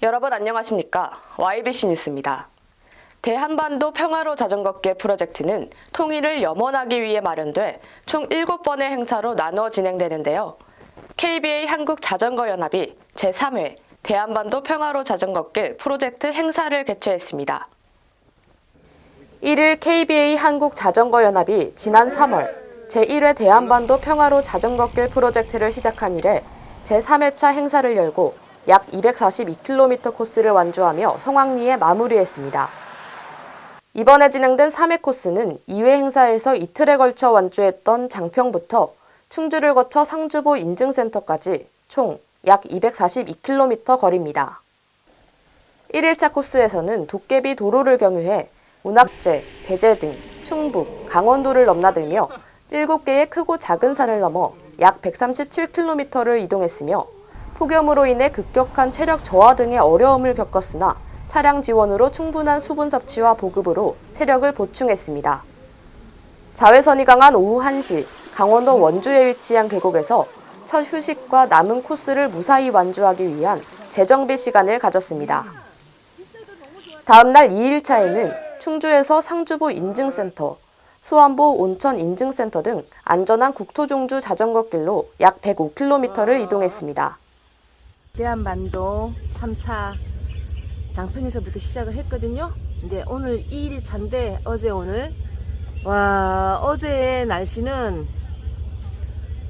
여러분 안녕하십니까? YBC 뉴스입니다. 대한반도 평화로 자전거길 프로젝트는 통일을 염원하기 위해 마련돼 총 7번의 행사로 나누어 진행되는데요. KBA 한국자전거연합이 제3회 대한반도 평화로 자전거길 프로젝트 행사를 개최했습니다. 1일 KBA 한국자전거연합이 지난 3월 제1회 대한반도 평화로 자전거길 프로젝트를 시작한 이래 제3회차 행사를 열고 약 242km 코스를 완주하며 성황리에 마무리했습니다. 이번에 진행된 3회 코스는 2회 행사에서 이틀에 걸쳐 완주했던 장평부터 충주를 거쳐 상주보 인증센터까지 총 약 242km 거리입니다. 1일차 코스에서는 도깨비 도로를 경유해 운악제, 배제 등 충북, 강원도를 넘나들며 7개의 크고 작은 산을 넘어 약 137km를 이동했으며 폭염으로 인해 급격한 체력 저하 등의 어려움을 겪었으나 차량 지원으로 충분한 수분 섭취와 보급으로 체력을 보충했습니다. 자외선이 강한 오후 1시 강원도 원주에 위치한 계곡에서 첫 휴식과 남은 코스를 무사히 완주하기 위한 재정비 시간을 가졌습니다. 다음 날 2일차에는 충주에서 상주보 인증센터, 수안보 온천 인증센터 등 안전한 국토종주 자전거길로 약 105km를 이동했습니다. 대한반도 3차 장평에서부터 시작을 했거든요. 이제 오늘 2일 차인데 어제 오늘 와 어제의 날씨는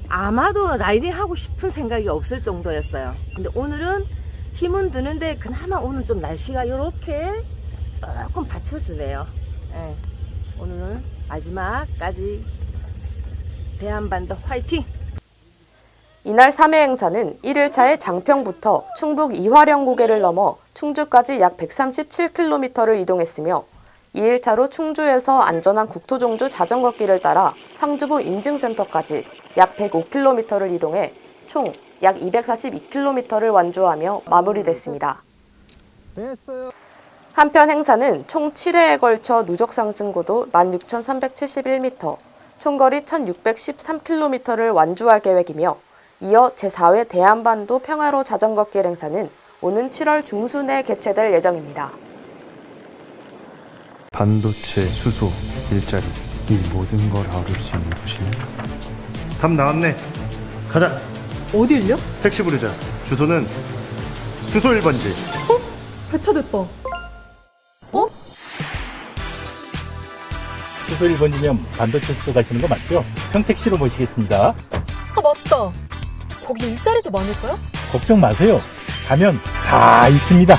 아마도 라이딩 하고 싶은 생각이 없을 정도였어요. 근데 오늘은 힘은 드는데 그나마 오늘 좀 날씨가 이렇게 조금 받쳐주네요. 예, 오늘은 마지막까지 대한반도 화이팅! 이날 3회 행사는 1일차의 장평부터 충북 이화령 고개를 넘어 충주까지 약 137km를 이동했으며 2일차로 충주에서 안전한 국토종주 자전거길을 따라 상주보 인증센터까지 약 105km를 이동해 총 약 242km를 완주하며 마무리됐습니다. 한편 행사는 총 7회에 걸쳐 누적 상승고도 16,371m, 총거리 1,613km를 완주할 계획이며 이어 제4회 대한반도 평화로 자전거길 행사는 오는 7월 중순에 개최될 예정입니다. 반도체, 수소, 일자리 이 모든 걸 아울 수 있는 곳이네. 답 나왔네. 가자. 어딜요? 택시 부르자. 주소는 수소 1번지. 배차됐다. 수소 1번지면 반도체 수소 가시는 거 맞죠? 평택시로 모시겠습니다. 아 맞다. 거기 일자리도 많을까요? 걱정 마세요. 가면 다 있습니다.